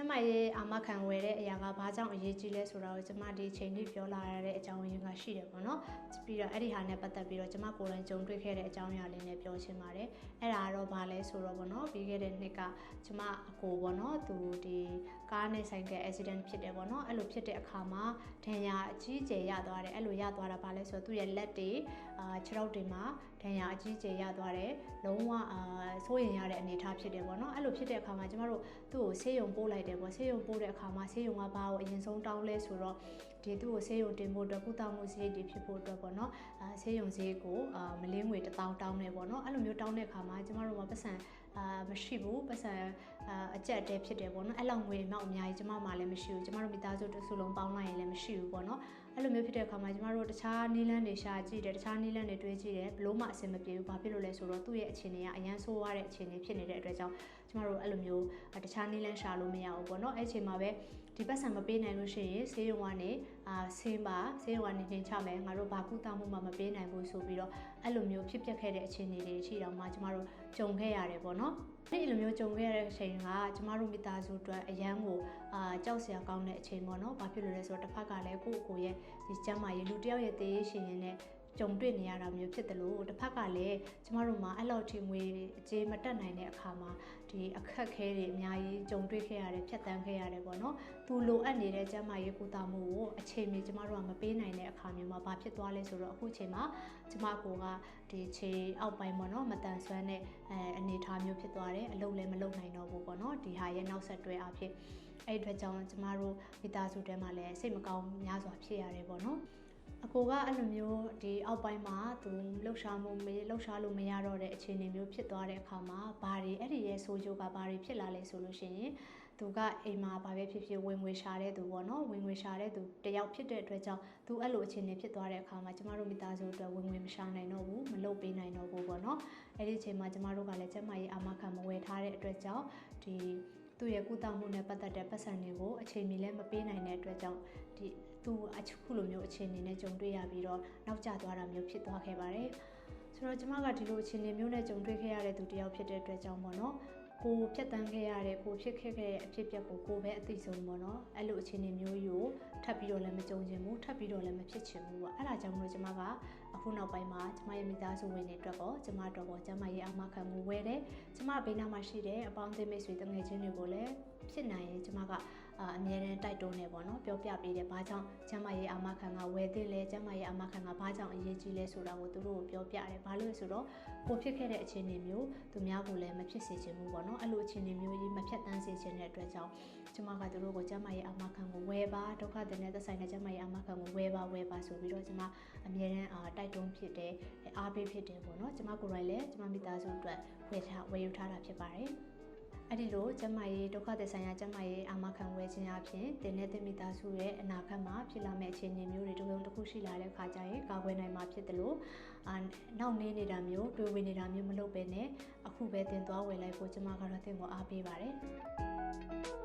ကျမရဲ့အာမခံဝယ်တဲ့အရာကဘာကြောင့်အရေးကြီးလဲဆိုတာကိုကျမဒီအချိန်လေးပြောလာရတဲ့အကြောင်းရင်းကရှိတယ်ပေါ့နော်ပြီးတော့အဲ့ဒီဟာနဲ့ပတ်သက်ပြီးတော့ကျမကိုယ်တိုင်ကြုံတွေ့ခဲ့တဲ့အကြောင်းအရာလေးနဲ့ပြောချင်ပါတယ်အဲ့ဒါကတော့ဘာလဲဆိုတော့ပေါ့နော်ပြီးခဲ့တဲ့နှစ်ကကျမအကိုပေါ့နော်သူဒီကားနဲ့ဆိုင်က accident ဖြစ်တယ်ပေါ့နော်အဲ့လိုဖြစ်တဲ့အခါမှာဒဏ်ရာအကြီးကျယ်ရသွားတယ်အဲ့လိုရသွားတာဘာလဲဆိုတော့သူ့ရဲ့လက်တွေ အာခြေထောက်တွေမှာဒဏ်ရာအကြီးကျယ်ရသွားတယ်လုံးဝအာစိုးရင်ရတဲ့အနေအထားဖြစ်တယ်ပေါ့နော်အဲ့လိုဖြစ်တဲ့အခါမှာကျမတို့သူ့ကိုဆေးရုံပို့လိုက်တယ်ပေါ့ဆေးရုံပို့တဲ့အခါမှာဆေးရုံကဘာကိုအရင်ဆုံးတောင်းလဲဆိုတော့ဒီသူ့ကိုဆေးရုံတင်ဖို့အတွက်ကုသမှုစရိတ်တွေဖြစ်ဖို့အတွက်ပေါ့နော်အာဆေးရုံစရိတ်ကိုအာမလင်းငွေ1000တောင်းနေပေါ့နော်အဲ့လိုမျိုးတောင်းတဲ့အခါမှာကျမတို့ကပတ်စံအာမရှိဘူးပတ်စံအာအကြက်တဲဖြစ်တယ်ပေါ့နော်အဲ့လောက်ငွေတော့အများကြီးကျမမှလည်းမရှိဘူးကျမတို့မိသားစုတစ်စုလုံးပေါင်းလိုက်ရင်လည်းမရှိဘူးပေါ့နော် အဲ့လိုမျိုးဖြစ်တဲ့အခါမှာကျမတို့တခြားနီးလန်းတွေရှာကြည့်တယ်တခြားနီးလန်းတွေတွေးကြည့်တယ်ဘလို့မှအဆင်မပြေဘူးဘာဖြစ်လို့လဲဆိုတော့သူ့ရဲ့အခြေအနေကအရန်ဆိုးရတဲ့အခြေအနေဖြစ်နေတဲ့အတွက်ကြောင့်ကျမတို့အဲ့လိုမျိုးတခြားနီးလန်းရှာလို့မရဘူးပေါ့နော်အဲ့အချိန်မှာပဲ ဒီပတ်စံမပေးနိုင်လို့ရှိရင်ဆေးရုံကနေအာဆင်းပါဆေးရုံကနေတင်ချမယ်ငါတို့ဘာကုသမှုမှမပေးနိုင်ဘူးဆိုပြီးတော့အဲ့လိုမျိုးဖြစ်ပျက်ခဲ့တဲ့အခြေအနေတွေရှိတော့မှကျမတို့ကြုံခဲ့ရတယ်ပေါ့နော်အဲ့လိုမျိုးကြုံခဲ့ရတဲ့အချိန်ကကျမတို့မိသားစုအတွက်အရန်ကိုအာကြောက်စရာကောင်းတဲ့အချိန်ပေါ့နော်ဘာဖြစ်လို့လဲဆိုတော့တစ်ဖက်ကလည်းကိုယ့်ကိုယ်ရဲ့ဒီကျမ်းမာရေးလူတစ်ယောက်ရဲ့တည်ရရှင်ရင်နဲ့ ကြုံတွေ့နေရတာမျိုးဖြစ်တယ်လို့တစ်ဖက်ကလည်းကျမတို့မှာအဲ့လောက်ထိငွေအကြေးမတက်နိုင်တဲ့အခါမှာဒီအခက်ခဲတွေအများကြီးကြုံတွေ့ခဲ့ရတယ်ဖြတ်တန်းခဲ့ရတယ်ပေါ့နော်သူလိုအပ်နေတဲ့ကျန်းမာရေးကုသမှုကိုအချိန်မီကျမတို့ကမပေးနိုင်တဲ့အခါမျိုးမှာဘာဖြစ်သွားလဲဆိုတော့အခုချိန်မှာကျမကိုကဒီခြေအောက်ပိုင်းပေါ့နော်မတန်ဆွမ်းတဲ့အဲအနေအထားမျိုးဖြစ်သွားတယ်အလုပ်လည်းမလုပ်နိုင်တော့ဘူးပေါ့နော်ဒီဟာရဲ့နောက်ဆက်တွဲအဖြစ်အဲ့ဒီအတွက်ကြောင့်ကျမတို့မိသားစုထဲမှာလည်းစိတ်မကောင်းများစွာဖြစ်ရတယ်ပေါ့နော် အကိုကအဲ့လိုမျိုးဒီအောက်ပိုင်းမှာသူလှုပ်ရှားမှုမလှုပ်ရှားလို့မရတော့တဲ့အခြေအနေမျိုးဖြစ်သွားတဲ့အခါမှာဘာတွေအဲ့ဒီရဲ့ဆိုးကျိုးကဘာတွေဖြစ်လာလဲဆိုလို့ရှိရင်သူကအိမ်မှာဘာပဲဖြစ်ဖြစ်ဝင်ငွေရှာတဲ့သူပေါ့နော်ဝင်ငွေရှာတဲ့သူတယောက်ဖြစ်တဲ့အတွက်ကြောင့်သူအဲ့လိုအခြေအနေဖြစ်သွားတဲ့အခါမှာကျမတို့မိသားစုအတွက်ဝင်ငွေမရှာနိုင်တော့ဘူးမလုပ်ပေးနိုင်တော့ဘူးပေါ့နော်အဲ့ဒီအချိန်မှာကျမတို့ကလည်းကျမရဲ့အာမခံမဝယ်ထားတဲ့အတွက်ကြောင့်ဒီ သူ့ရဲ့ကုသမှုနဲ့ပတ်သက်တဲ့ပတ်စံတွေကိုအချိန်မီလည်းမပေးနိုင်တဲ့အတွက်ကြောင့်ဒီသူအခုလိုမျိုးအခြေအနေနဲ့ကြုံတွေ့ရပြီးတော့နောက်ကျသွားတာမျိုးဖြစ်သွားခဲ့ပါတယ်ဆိုတော့ကျမကဒီလိုအခြေအနေမျိုးနဲ့ကြုံတွေ့ခဲ့ရတဲ့သူတယောက်ဖြစ်တဲ့အတွက်ကြောင့်ပေါ့နော် ကိုဖြတ်တန်းခဲ့ရတဲ့ကိုဖြစ်ခဲ့ခဲ့တဲ့အဖြစ်အပျက်ကိုကိုပဲအသိဆုံးပေါ့နော်အဲ့လိုအခြေအနေမျိုးကြီးကိုထပ်ပြီးတော့လည်းမကြုံချင်ဘူးထပ်ပြီးတော့လည်းမဖြစ်ချင်ဘူးပေါ့အဲ့ဒါကြောင့်မလို့ကျမကအခုနောက်ပိုင်းမှာကျမရဲ့မိသားစုဝင်တွေအတွက်ပေါ့ကျမတို့ပေါ့ကျမရဲ့အမခံမှုဝဲတယ်ကျမဘေးနားမှာရှိတဲ့အပေါင်းအသင်းမိတ်ဆွေတငယ်ချင်းတွေကိုလည်းဖြစ်နိုင်ရင်ကျမက အမြဲတမ်းတိုက်တွန်းနေပေါ့နော်ပြောပြပေးတယ်ဘာကြောင့်ကျမရဲ့အမခံကဝဲသိလဲကျမရဲ့အမခံကဘာကြောင့်အရေးကြီးလဲဆိုတာကိုသူတို့ကိုပြောပြတယ်ဘာလို့လဲဆိုတော့ကိုဖြစ်ခဲ့တဲ့အခြေအနေမျိုးသူများကိုလည်းမဖြစ်စေချင်ဘူးပေါ့နော်အဲ့လိုအခြေအနေမျိုးကြီးမဖြတ်တန်းစေချင်တဲ့အတွက်ကြောင့်ကျမကသူတို့ကိုကျမရဲ့အမခံကိုဝဲပါဒုက္ခတွေနဲ့သက်ဆိုင်တဲ့ကျမရဲ့အမခံကိုဝဲပါဝဲပါဆိုပြီးတော့ကျမအမြဲတမ်းအာတိုက်တွန်းဖြစ်တယ်အားပေးဖြစ်တယ်ပေါ့နော်ကျမကိုယ်တိုင်လည်းကျမမိသားစုအတွက်ဝယ်ထားဝယ်ယူထားတာဖြစ်ပါတယ် အဲ့ဒီလိုကျမရဲ့ဒုက္ခတွေဆိုင်ရာကျမရဲ့အာမခံဝဲခြင်းအပြင်တင်တဲ့တင်မိသားစုရဲ့အနာဂတ်မှာဖြစ်လာမယ့်အခြေအနေမျိုးတွေတုံးတစ်ခုရှိလာတဲ့အခါကျရင်ကာကွယ်နိုင်မှာဖြစ်တယ်လို့အာနောက်နေနေတာမျိုးတွေးဝင်နေတာမျိုးမလုပ်ဘဲနဲ့အခုပဲတင်သွားဝယ်လိုက်ဖို့ကျမကတော့တင်ကိုအားပေးပါတယ်